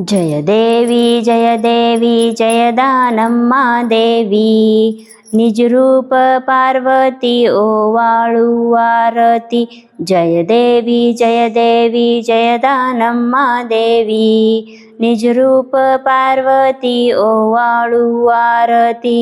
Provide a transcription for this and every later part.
जय देवी जय देवी जय दानम्मा देवी। निजरूप पार्वती ओ वाळुवारति जय देवी जय देवी जयदानम्मा देवी। निजरूप पार्वती ओ ओवाडूरती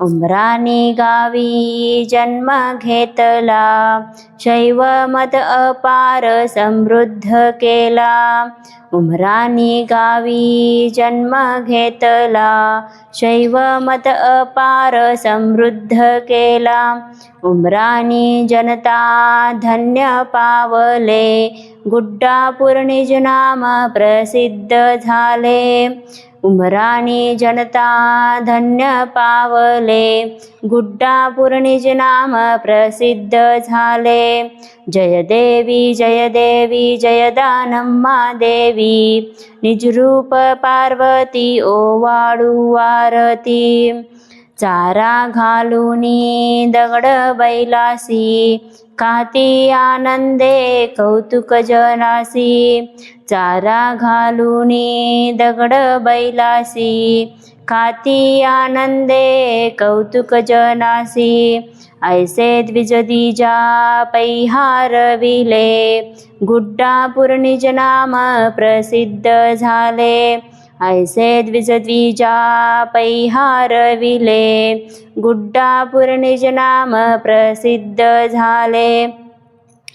उम्बरा गावी जन्म घेतला। शैव मत अपार समृद्ध केला। कलाम्ी गावी जन्म घेतला। शैव मत अपार समृद्ध केला उमरानी जनता धन्य पावले। गुड्डापूर निज नाम प्रसिद्ध झाले। उमरानी जनता धन्य पावले। गुड्डापूर निज नाम प्रसिद्ध झाले। जय देवी जय देवी जयदानम्मा देवी। निज रूप पार्वती ओवाळू आरती। चारा घालूनी दगड बैलासी. काती आनंदे कौतुक जनासी चारा घालूनी दगड बैलासी. खाती आनंदे कौतुक जनासी ऐसे द्विजदीजा पैहार विले. गुड्डापूर नाम प्रसिद्ध झाले. ऐसे द्विजद्विजा पैहार विले गुड्डापूर निज नाम प्रसिद्ध झाले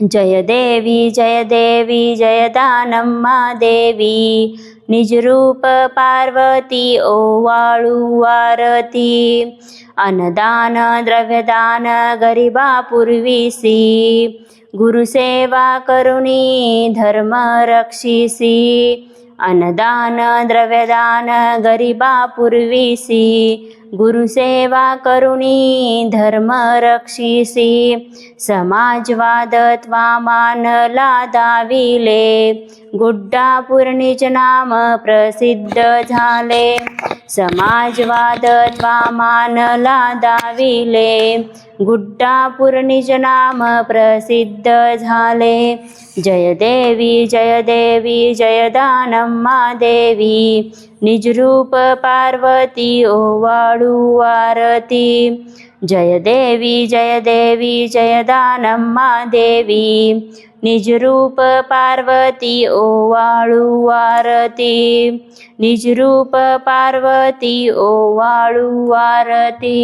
जय देवी। जय देवी जयदानम्मा देवी निज रूप पार्वती ओवाळू आरती अन्नदान द्रव्यदान गरिबा पूर्वीसी गुरुसेवा करुणी धर्म रक्षिसी અન્નદાન દ્રવ્યદાન ગરીબા પૂર્વીસી गरिबा पूर्वीसी गुरुसेवा करुणी, धर्म रक्षिसी, समाजवादत्वा मानला दाविले गुड्डापूर निज नाम प्रसिद्ध झाले, समाजवादत्वा मानला दाविले गुड्डापूर निज नाम प्रसिद्ध झाले। जय देवी जय देवी जयदानम्मा देवी निजरूप पार्वती ओ ओवाडुवारती जय देवी जय देवी जय दानम्मा देवी। निजरूप पार्वती ओ वाडुवारती निजरूप पार्वती ओ वाडुवारती